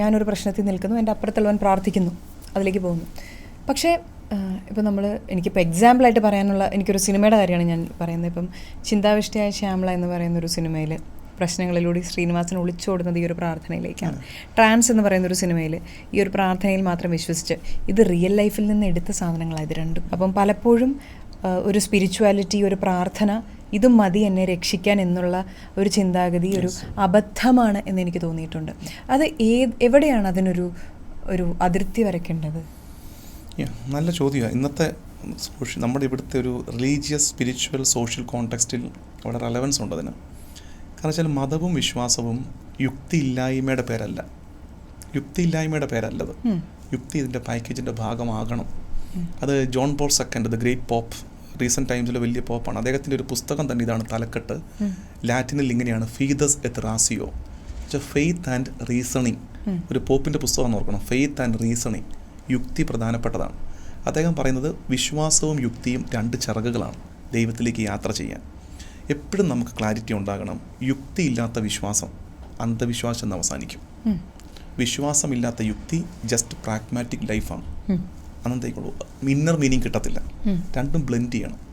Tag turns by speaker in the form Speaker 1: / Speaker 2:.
Speaker 1: ഞാനൊരു പ്രശ്നത്തിൽ നിൽക്കുന്നു എന്റെ അപ്പുറത്തുള്ളവൻ പ്രാർത്ഥിക്കുന്നു അതിലേക്ക് പോകുന്നു. പക്ഷേ ഇപ്പം നമ്മൾ എനിക്കിപ്പോൾ എക്സാമ്പിളായിട്ട് പറയാനുള്ള എനിക്കൊരു സിനിമയുടെ കാര്യമാണ് ഞാൻ പറയുന്നത്. ഇപ്പം ചിന്താവിഷ്ടയായ ശ്യാമള എന്ന് പറയുന്ന ഒരു സിനിമയിൽ പ്രശ്നങ്ങളിലൂടെ ശ്രീനിവാസൻ ഒളിച്ചോടുന്നത് ഈ ഒരു പ്രാർത്ഥനയിലേക്കാണ്. ട്രാൻസ് എന്ന് പറയുന്ന ഒരു സിനിമയിൽ ഈ ഒരു പ്രാർത്ഥനയിൽ മാത്രം വിശ്വസിച്ച് ഇത് റിയൽ ലൈഫിൽ നിന്ന് എടുത്ത സാധനങ്ങളാണ് രണ്ടും. അപ്പം പലപ്പോഴും ഒരു സ്പിരിച്വാലിറ്റി ഒരു പ്രാർത്ഥന ഇതും മതി എന്നെ രക്ഷിക്കാൻ എന്നുള്ള ഒരു ചിന്താഗതി ഒരു അബദ്ധമാണ് എന്ന് എനിക്ക് തോന്നിയിട്ടുണ്ട്. അത് ഏത് എവിടെയാണ് അതിനൊരു ഒരു അതിർത്തി വരയ്ക്കേണ്ടത്?
Speaker 2: നല്ല ചോദ്യമാണ് ഇന്നത്തെ സോഷ്യൽ നമ്മുടെ ഇവിടുത്തെ ഒരു റിലീജിയസ് സ്പിരിച്വൽ സോഷ്യൽ കോണ്ടെക്സ്റ്റിൽ അവിടെ റെലവൻസ് ഉണ്ട് അതിന്. കാരണം വെച്ചാൽ മതവും വിശ്വാസവും യുക്തിയില്ലായ്മയുടെ പേരല്ല. യുക്തിയില്ലായ്മയുടെ പേരല്ലത്. യുക്തി ഇതിന്റെ പാക്കേജിന്റെ ഭാഗമാകണം. അത് John Paul second the great pope recent ടൈംസിൽ വലിയ പോപ്പാണ് അദ്ദേഹത്തിന്റെ ഒരു പുസ്തകം തന്നെ ഇതാണ് തലക്കെട്ട്. ലാറ്റിനിൽ ഇങ്ങനെയാണ് ഫീദസ് എത്ത് റാസിയോ ഫെയ്ത്ത് ആൻഡ് റീസണിങ്. ഒരു പോപ്പിന്റെ പുസ്തകം ഓർക്കണം. ഫെയ്ത്ത് ആൻഡ് റീസണിങ് യുക്തി പ്രധാനപ്പെട്ടതാണ്. അദ്ദേഹം പറയുന്നത് വിശ്വാസവും യുക്തിയും രണ്ട് ചിറകുകളാണ് ദൈവത്തിലേക്ക് യാത്ര ചെയ്യാൻ. എപ്പോഴും നമുക്ക് ക്ലാരിറ്റി ഉണ്ടാകണം. യുക്തിയില്ലാത്ത വിശ്വാസം അന്ധവിശ്വാസം എന്ന് അവസാനിക്കും. വിശ്വാസമില്ലാത്ത യുക്തി ജസ്റ്റ് പ്രാഗ്മാറ്റിക് ലൈഫാണ്. അന്നത്തേക്കുള്ളൂ. ഇന്നർ മീനിങ് കിട്ടത്തില്ല. രണ്ടും ബ്ലെൻഡ് ചെയ്യണം.